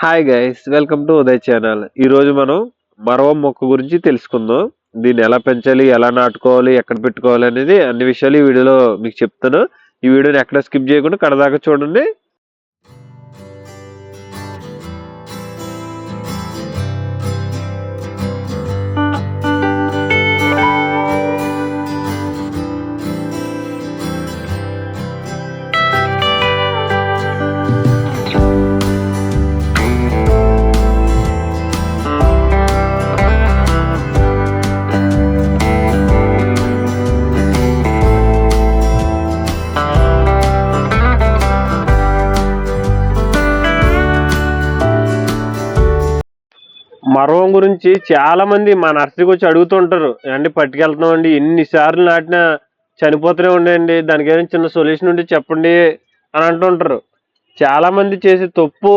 Hi guys welcome to Uday channel ఈరోజు మనం మరవ మొక్క గురించి తెలుసుకుందాం. దీన్ని ఎలా పెంచాలి ఎలా నాటుకోవాలి ఎక్కడ పెట్టుకోవాలి అనేది అన్ని విషయాలు ఈ వీడియోలో మీకు చెప్తాను. ఈ వీడియోని ఎక్కడ స్కిప్ చేయకుండా కడదాకా చూడండి. మరవం గురించి చాలా మంది మా నర్సరీకి వచ్చి అడుగుతుంటారు. అండి పట్టుకెళ్తున్నాం అండి? ఎన్నిసార్లు నాటినా చనిపోతూనే ఉండేయండి దానికి ఏదైనా చిన్న సొల్యూషన్ ఉంటే చెప్పండి అని అంటుంటారు. చాలా మంది చేసే తప్పు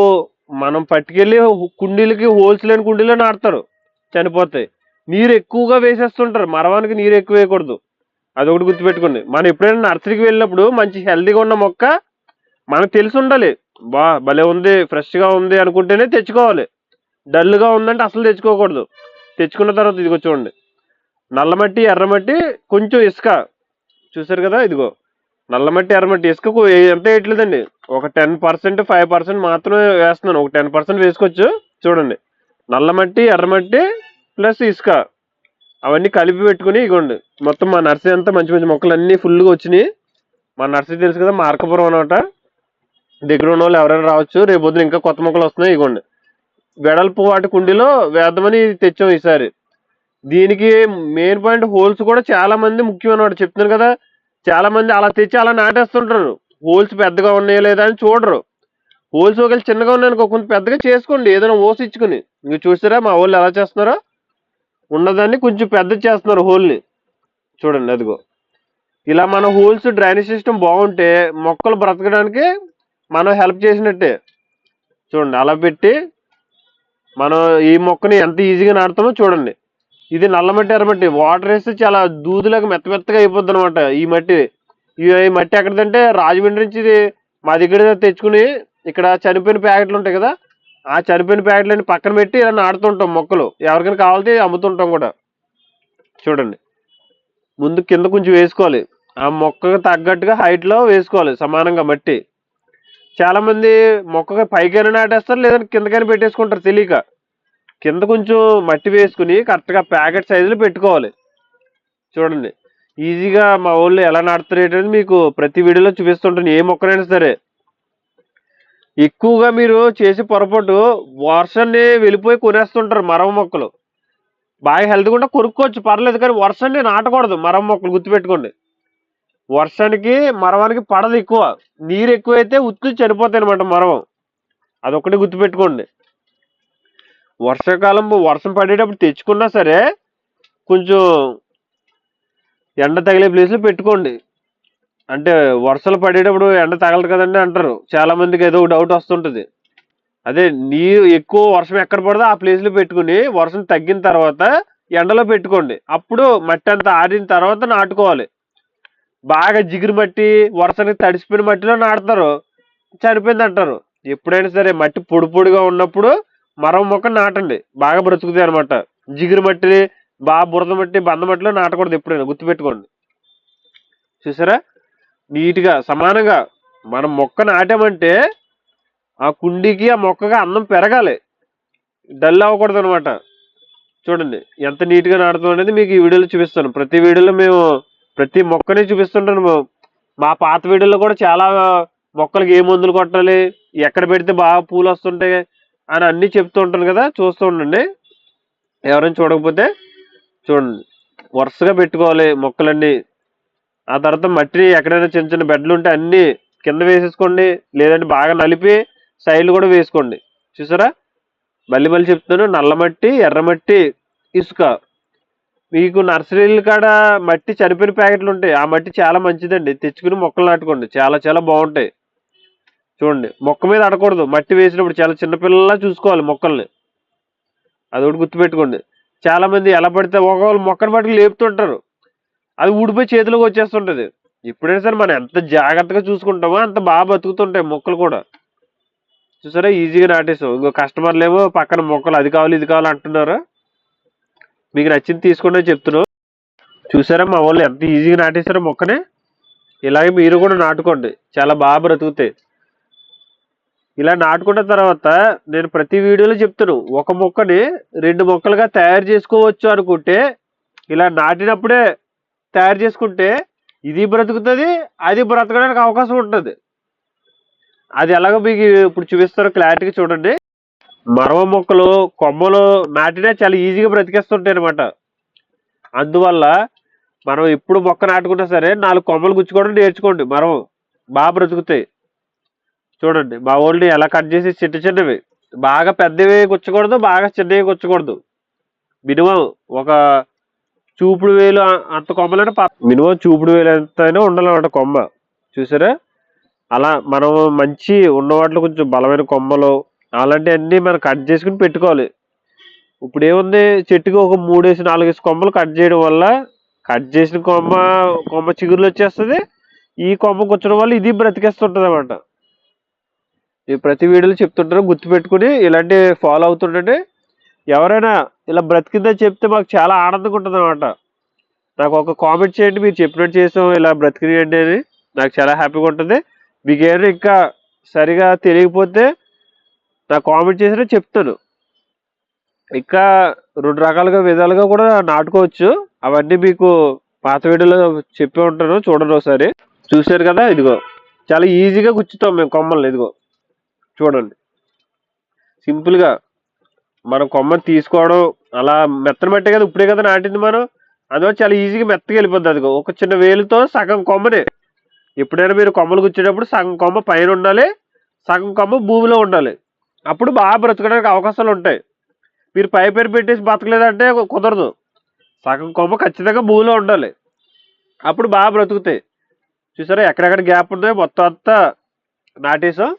మనం పట్టుకెళ్ళి కుండీలకి హోల్స్ లేని కుండీలో నాటుతారు చనిపోతాయి నీరు ఎక్కువగా వేసేస్తుంటారు. మరవానికి నీరు ఎక్కువ వేయకూడదు. అదొకటి గుర్తుపెట్టుకోండి. మనం ఎప్పుడైనా నర్సరీకి వెళ్ళినప్పుడు మంచి హెల్తీగా ఉన్న మొక్క మనకు తెలిసి ఉండాలి. బా భలే ఉంది ఫ్రెష్గా ఉంది అనుకుంటేనే తెచ్చుకోవాలి. డల్గా ఉందంటే అసలు తెచ్చుకోకూడదు. తెచ్చుకున్న తర్వాత ఇదిగో చూడండి. నల్లమట్టి ఎర్రమట్టి కొంచెం ఇసుక. చూసారు కదా ఇదిగో. నల్లమట్టి ఎర్రమట్టి ఇసుకకు ఎంత వేయట్లేదండి. ఒక టెన్ పర్సెంట్ ఫైవ్ పర్సెంట్ మాత్రమే వేస్తున్నాను. ఒక టెన్ పర్సెంట్ వేసుకోవచ్చు. చూడండి. నల్లమట్టి ఎర్రమట్టి ప్లస్ ఇసుక. అవన్నీ కలిపి పెట్టుకుని ఇగోండి. మొత్తం మా నర్సరీ అంతా మంచి మంచి మొక్కలు అన్నీ ఫుల్గా వచ్చినాయి. మా నర్సరీ తెలుసు కదా మార్కపురం అనమాట. దగ్గర ఉన్న వాళ్ళు ఎవరైనా రావచ్చు. రేపు పొద్దున ఇంకా కొత్త మొక్కలు వస్తున్నాయి ఇగోండి. వెడల్పు వాటి కుండీలో వేద్దామని తెచ్చాం ఈసారి. దీనికి మెయిన్ పాయింట్ హోల్స్ కూడా చాలా మంది ముఖ్యమైన వాడు చెప్తున్నాను కదా చాలా మంది అలా తెచ్చి అలా నాటేస్తుంటారు. హోల్స్ పెద్దగా ఉన్నాయా లేదా అని చూడరు. హోల్స్ ఒకవేళ చిన్నగా ఉన్నాయనుకో కొంచెం పెద్దగా చేసుకోండి ఏదైనా ఓసి ఇచ్చుకుని. ఇంక చూసారా మా వాళ్ళు ఎలా చేస్తున్నారో? ఉన్నదాన్ని కొంచెం పెద్ద చేస్తున్నారు హోల్ని చూడండి అదిగో. ఇలా మన హోల్స్ డ్రైనేజ్ సిస్టమ్ బాగుంటే మొక్కలు బ్రతకడానికి మనం హెల్ప్ చేసినట్టే. చూడండి అలా పెట్టి మనం ఈ మొక్కని ఎంత ఈజీగా నాటుతామో చూడండి. ఇది నల్లమట్టి ఎర్రమట్టి. వాటర్ వేస్తే చాలా దూదులాగా మెత్త మెత్తగా అయిపోద్ది అనమాట ఈ మట్టి. ఈ మట్టి ఎక్కడిదంటే రాజమండ్రి నుంచి మా దగ్గర తెచ్చుకుని ఇక్కడ చనిపోయిన ప్యాకెట్లు ఉంటాయి కదా ఆ చనిపోయిన ప్యాకెట్లని పక్కన పెట్టి ఇలా నాటుతుంటాం మొక్కలు. ఎవరికైనా కావాలితే అమ్ముతుంటాం కూడా. చూడండి. ముందు కింద కొంచెం వేసుకోవాలి. ఆ మొక్కకు తగ్గట్టుగా హైట్లో వేసుకోవాలి సమానంగా మట్టి. చాలా మంది మొక్కకి పైకైనా నాటేస్తారు లేదంటే కిందకైనా పెట్టేసుకుంటారు తెలియక. కింద కొంచెం మట్టి వేసుకుని కరెక్ట్గా ప్యాకెట్ సైజులో పెట్టుకోవాలి. చూడండి. ఈజీగా మా ఊళ్ళో ఎలా నాటుతారు ఏంటనేది మీకు ప్రతి వీడియోలో చూపిస్తుంటాను ఏ మొక్కనైనా సరే. ఎక్కువగా మీరు చేసే పొరపాటు వర్షాన్ని వెళ్ళిపోయి కొనేస్తుంటారు మరవ మొక్కలు. బాగా హెల్త్గా ఉంటే కొనుక్కోవచ్చు పర్లేదు కానీ వర్షాన్ని నాటకూడదు మరవ మొక్కలు గుర్తుపెట్టుకోండి. వర్షానికి మరవానికి పడదు ఎక్కువ. నీరు ఎక్కువైతే ఉత్తు చనిపోతాయి అనమాట మరవం. అదొకటి గుర్తుపెట్టుకోండి. వర్షాకాలం వర్షం పడేటప్పుడు తెచ్చుకున్నా సరే కొంచెం ఎండ తగిలే ప్లేస్లో పెట్టుకోండి. అంటే వర్షాలు పడేటప్పుడు ఎండ తగలదు కదండి అంటారు. చాలామందికి ఏదో డౌట్ వస్తుంటుంది. అదే నీరు ఎక్కువ వర్షం ఎక్కడ పడదో ఆ ప్లేస్లో పెట్టుకుని వర్షం తగ్గిన తర్వాత ఎండలో పెట్టుకోండి. అప్పుడు మట్టి అంతా ఆరిన తర్వాత నాటుకోవాలి. బాగా జిగురు మట్టి వరుసని తడిసిపోయిన మట్టిలో నాటుతారు. చనిపోయింది అంటారు. ఎప్పుడైనా సరే మట్టి పొడి పొడిగా ఉన్నప్పుడు మరో మొక్క నాటండి. బాగా బ్రతుకుతాయి అనమాట జిగురు మట్టి బాగా బురద మట్టి బంద మట్టిలో నాటకూడదు ఎప్పుడైనా. గుర్తుపెట్టుకోండి. చూసారా? నీట్గా సమానంగా మనం మొక్క నాటామంటే ఆ కుండీకి ఆ మొక్కగా అన్నం పెరగాలి. డల్ అవ్వకూడదు అనమాట చూడండి ఎంత నీట్గా నాటుతాం అనేది మీకు ఈ వీడియోలో చూపిస్తాను. ప్రతి వీడియోలో మేము ప్రతి మొక్కని చూపిస్తుంటాను. మేము. మా పాత వీడియోలో కూడా చాలా మొక్కలకి ఏ మందులు కొట్టాలి ఎక్కడ పెడితే బాగా పూలు వస్తుంటాయి అని అన్నీ చెప్తూ ఉంటాను కదా చూస్తూ ఉండండి. ఎవరైనా చూడకపోతే చూడండి. వరుసగా పెట్టుకోవాలి మొక్కలన్నీ. ఆ తర్వాత మట్టి ఎక్కడైనా చిన్న చిన్న బెడ్లు ఉంటే అన్నీ కింద వేసేసుకోండి లేదంటే బాగా నలిపి సైడ్లు కూడా వేసుకోండి. చూసారా? మళ్ళీ మళ్ళీ చెప్తున్నాను నల్లమట్టి ఎర్రమట్టి ఇసుక. మీకు నర్సరీల కాడ మట్టి చనిపోయిన ప్యాకెట్లు ఉంటాయి. ఆ మట్టి చాలా మంచిదండి. తెచ్చుకుని మొక్కలు నాటుకోండి. చాలా చాలా బాగుంటాయి. చూడండి. మొక్క మీద అడకూడదు మట్టి వేసినప్పుడు చాలా చిన్నపిల్లలా చూసుకోవాలి మొక్కల్ని. అది ఒకటి గుర్తుపెట్టుకోండి. చాలా మంది ఎలా పడితే ఒకవేళ మొక్కను పట్టుకు లేపుతుంటారు. అది ఊడిపోయి చేతిలోకి వచ్చేస్తుంటుంది. ఎప్పుడైనా సరే మనం ఎంత జాగ్రత్తగా చూసుకుంటామో అంత బాగా బతుకుతుంటాయి మొక్కలు కూడా. చూసారా? ఈజీగా నాటేసాం ఇంకో కస్టమర్లు ఏమో పక్కన మొక్కలు అది కావాలి ఇది కావాలి అంటున్నారు. మీకు నచ్చింది తీసుకోండి అని చెప్తున్నాం చూసారా మా వాళ్ళు ఎంత ఈజీగా నాటేశారో మొక్కనే? ఇలాగే మీరు కూడా నాటుకోండి. చాలా బాగా బ్రతుకుతాయి. ఇలా నాటుకున్న తర్వాత నేను ప్రతి వీడియోలో చెప్తాను ఒక మొక్కని రెండు మొక్కలుగా తయారు చేసుకోవచ్చు అనుకుంటే ఇలా నాటినప్పుడే తయారు చేసుకుంటే ఇది బ్రతుకుతుంది అది బ్రతకడానికి అవకాశం ఉంటుంది. అది ఎలాగో మీకు ఇప్పుడు చూపిస్తారో క్లారిటీగా చూడండి. మరవ మొక్కలు కొమ్మలు నాటినా చాలా ఈజీగా బ్రతికేస్తుంటాయి అనమాట అందువల్ల మనం ఎప్పుడు మొక్క నాటుకున్నా సరే నాలుగు కొమ్మలు గుచ్చుకోవడం నేర్చుకోండి. మరవ బాగా బ్రతుకుతాయి. చూడండి మా ఓల్డ్ ఎలా కట్ చేసి చిన్న చిన్నవి. బాగా పెద్దవి గుచ్చకూడదు బాగా చిన్నవి గుచ్చకూడదు. మినిమం ఒక చూపుడు వేలు అంత కొమ్మలైనా మినిమం చూపుడు వేలు ఎంతైనా ఉండాలన్నమాట కొమ్మ. చూసారా? అలా మనం మంచి ఉన్న వాటిలో కొంచెం బలమైన కొమ్మలు అలాంటివన్నీ మనం కట్ చేసుకుని పెట్టుకోవాలి. ఇప్పుడు ఏముంది? చెట్టుకి ఒక మూడేసి నాలుగేసి కొమ్మలు కట్ చేయడం వల్ల కట్ చేసిన కొమ్మ కొమ్మ చిగురులు వచ్చేస్తుంది. ఈ కొమ్మ కూర్చోడం వల్ల ఇది బ్రతికేస్తుంటుంది అనమాట ప్రతి వీడియోలో చెప్తుంటారు గుర్తుపెట్టుకుని ఇలాంటి ఫాలో అవుతుండండి. ఎవరైనా ఇలా బ్రతికిందని చెప్తే మాకు చాలా ఆనందంగా ఉంటుంది అనమాట నాకు ఒక కామెంట్ చేయండి మీరు చెప్పినట్టు చేసాం ఇలా బ్రతికినాయండి అని. నాకు చాలా హ్యాపీగా ఉంటుంది. మీకు ఏమైనా ఇంకా సరిగా తెలియకపోతే నాకు కామెంట్ చేసినా చెప్తాను ఇంకా రెండు రకాలుగా విధాలుగా కూడా నాటుకోవచ్చు. అవన్నీ మీకు పాత వీడియోలో చెప్పి ఉంటాను చూడండి ఒకసారి. చూశారు కదా ఇదిగో. చాలా ఈజీగా గుచ్చుతాం మేము కొమ్మల్ని ఇదిగో. చూడండి. సింపుల్గా మనం కొమ్మని తీసుకోవడం అలా మెత్తని బట్టే కదా ఇప్పుడే కదా నాటింది మనం. అందువల్ల చాలా ఈజీగా మెత్తగా వెళ్ళిపోద్ది అదిగో. ఒక చిన్న వేలుతో సగం కొమ్మనే. ఎప్పుడైనా మీరు కొమ్మలు గుచ్చేటప్పుడు సగం కొమ్మ పైన ఉండాలి సగం కొమ్మ భూమిలో ఉండాలి. అప్పుడు బాగా బ్రతకడానికి అవకాశాలు ఉంటాయి. మీరు పై పేరు పెట్టేసి బతకలేదంటే కుదరదు. సగం కొమ్మ ఖచ్చితంగా భూమిలో ఉండాలి. అప్పుడు బాగా బ్రతుకుతాయి. చూసారా ఎక్కడెక్కడ గ్యాప్ ఉన్నాయో మొత్తం అంతా నాటేసాం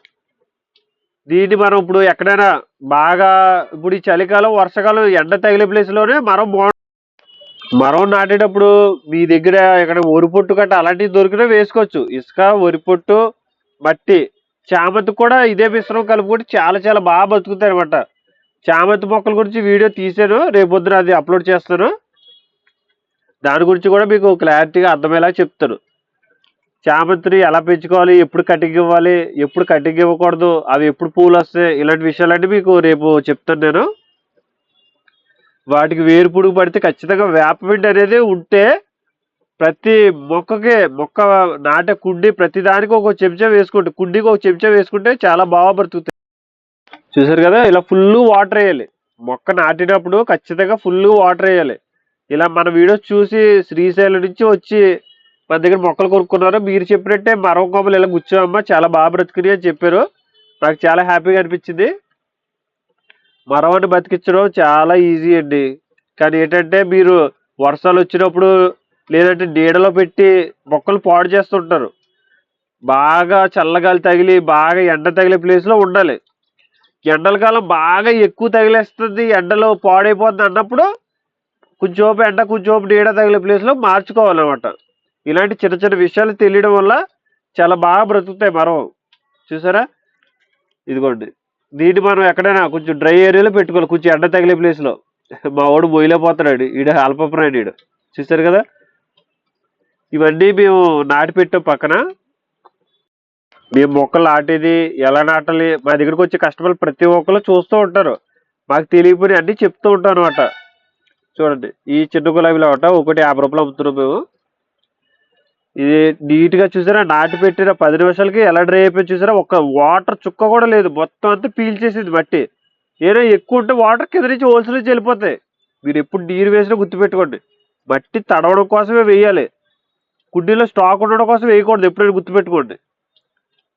దీన్ని మనం ఇప్పుడు ఎక్కడైనా బాగా ఇప్పుడు ఈ చలికాలం వర్షాకాలం ఎండ తగిలే ప్లేస్లోనే మరం బాగుంటుంది మరం నాటేటప్పుడు మీ దగ్గర ఇక్కడ వరి పొట్టు కట్ట అలాంటివి దొరికినా వేసుకోవచ్చు. ఇసుక వరి పొట్టు మట్టి చామంతి కూడా ఇదే మిశ్రమం కలుపుకుంటే చాలా చాలా బాగా బతుకుతాయి అనమాట చామంతి మొక్కల గురించి వీడియో తీసాను రేపొద్దున అది అప్లోడ్ చేస్తాను. దాని గురించి కూడా మీకు క్లారిటీగా అర్థమయ్యేలా చెప్తాను. చామంతిని ఎలా పెంచుకోవాలి ఎప్పుడు కటింగ్ ఇవ్వాలి ఎప్పుడు కటింగ్ ఇవ్వకూడదు అవి ఎప్పుడు పూలు వస్తాయి ఇలాంటి విషయాలన్నీ మీకు రేపు చెప్తాను నేను. వాటికి వేరు పురుగు పడితే ఖచ్చితంగా వేపపిండి అనేది ఉంటే ప్రతి మొక్కకి మొక్క నాటే కుండి ప్రతి దానికి ఒక చెంచా వేసుకుంటే కుండీకి ఒక చెంచా వేసుకుంటే చాలా బాగా బ్రతుకుతాయి చూసారు కదా ఇలా ఫుల్ వాటర్ వేయాలి. మొక్క నాటినప్పుడు ఖచ్చితంగా ఫుల్ వాటర్ వేయాలి. ఇలా మన వీడియోస్ చూసి శ్రీశైలం నుంచి వచ్చి మన దగ్గర మొక్కలు కొనుక్కున్నారు మీరు చెప్పినట్టే మరో కొమ్మలు ఇలా గుచ్చామమ్మా చాలా బాగా బ్రతుకుని అని చెప్పారు. నాకు చాలా హ్యాపీగా అనిపించింది. మరవని బతికించడం చాలా ఈజీ అండి. కానీ ఏంటంటే మీరు వర్షాలు వచ్చినప్పుడు లేదంటే నీడలో పెట్టి మొక్కలు పాడు చేస్తుంటారు. బాగా చల్లగాలి తగిలి బాగా ఎండ తగిలే ప్లేస్లో ఉండాలి. ఎండల కాలం బాగా ఎక్కువ తగిలేస్తుంది ఎండలో పాడైపోతుంది అన్నప్పుడు కొంచెంసేపు ఎండ కొంచెంసేపు నీడ తగిలే ప్లేస్లో మార్చుకోవాలన్నమాట. ఇలాంటి చిన్న చిన్న విషయాలు తెలియడం వల్ల చాలా బాగా బ్రతుకుతాయి మరో. చూసారా? ఇదిగోండి. దీన్ని మనం ఎక్కడైనా కొంచెం డ్రై ఏరియాలో పెట్టుకోవాలి కొంచెం ఎండ తగిలే ప్లేస్లో. మా వాడు మొయ్యలేకపోతున్నాడు ఈడ అల్పప్రాయుడు ఈడు. చూసారు కదా? ఇవన్నీ మేము నాటిపెట్టాం పక్కన. మేము మొక్కలు నాటేది ఎలా నాటాలి మా దగ్గరికి వచ్చే కస్టమర్లు ప్రతి ఒక్కరు చూస్తూ ఉంటారు. మాకు తెలియపోయి అన్నీ చెప్తూ ఉంటాం అనమాట చూడండి ఈ చిన్న గులాబీలు అవట ఒకటి యాభై రూపాయలు అమ్ముతున్నాం మేము. ఇది నీట్గా చూసారా నాటి పెట్టిన పది నిమిషాలకి ఎలా డ్రై అయిపోయి చూసారా ఒక వాటర్ చుక్క కూడా లేదు. మొత్తం అంతా పీల్చేసింది మట్టి. ఏదో ఎక్కువ ఉంటే వాటర్ కింద నుంచి హోల్సేల్ నుంచి వెళ్ళిపోతాయి. మీరు ఎప్పుడు నీరు వేసినా గుర్తుపెట్టుకోండి మట్టి తడవడం కోసమే వేయాలి. కుండీలో స్టాక్ ఉండడం కోసం వేయకూడదు ఎప్పుడైనా గుర్తుపెట్టుకోండి.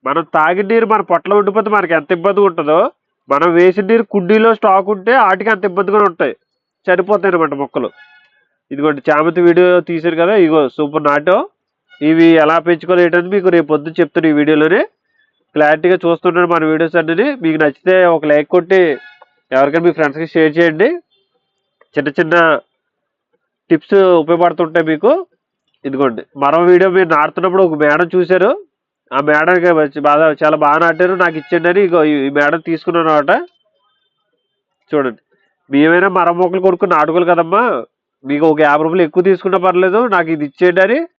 మనం తాగిన నీరు మన పొట్టలో ఉండిపోతే మనకి ఎంత ఇబ్బందిగా ఉంటుందో మనం వేసిన నీరు కుండీలో స్టాక్ ఉంటే వాటికి అంత ఇబ్బందిగా ఉంటాయి. చనిపోతాయి అనమాట మొక్కలు. ఇదిగోండి చామంతి వీడియో తీశారు కదా ఇగో సూపర్ నాటో. ఇవి ఎలా పెంచుకోవాలి మీకు రేపు పొద్దున్న చెప్తాను ఈ వీడియోలోనే. క్లారిటీగా చూస్తున్నాను మన వీడియోస్ అన్నీ. మీకు నచ్చితే ఒక లైక్ కొట్టి ఎవరికైనా మీ ఫ్రెండ్స్కి షేర్ చేయండి. చిన్న చిన్న టిప్స్ ఉపయోగపడుతుంటాయి మీకు. ఇదిగోండి. మరో వీడియో మీరు నాడుతున్నప్పుడు ఒక మేడం చూశారు. ఆ మేడంకి వచ్చి బాగా చాలా బాగా నాటారు. నాకు ఇచ్చేయండి అని ఇగో ఈ మేడం తీసుకున్నాను అనమాట చూడండి. మేమైనా మరం మొక్కలు కొనుక్కుని నాటుకోవాలి కదమ్మా. మీకు ఒక యాభై రూపాయలు ఎక్కువ తీసుకున్నా పర్లేదు. నాకు ఇది ఇచ్చేయండి అని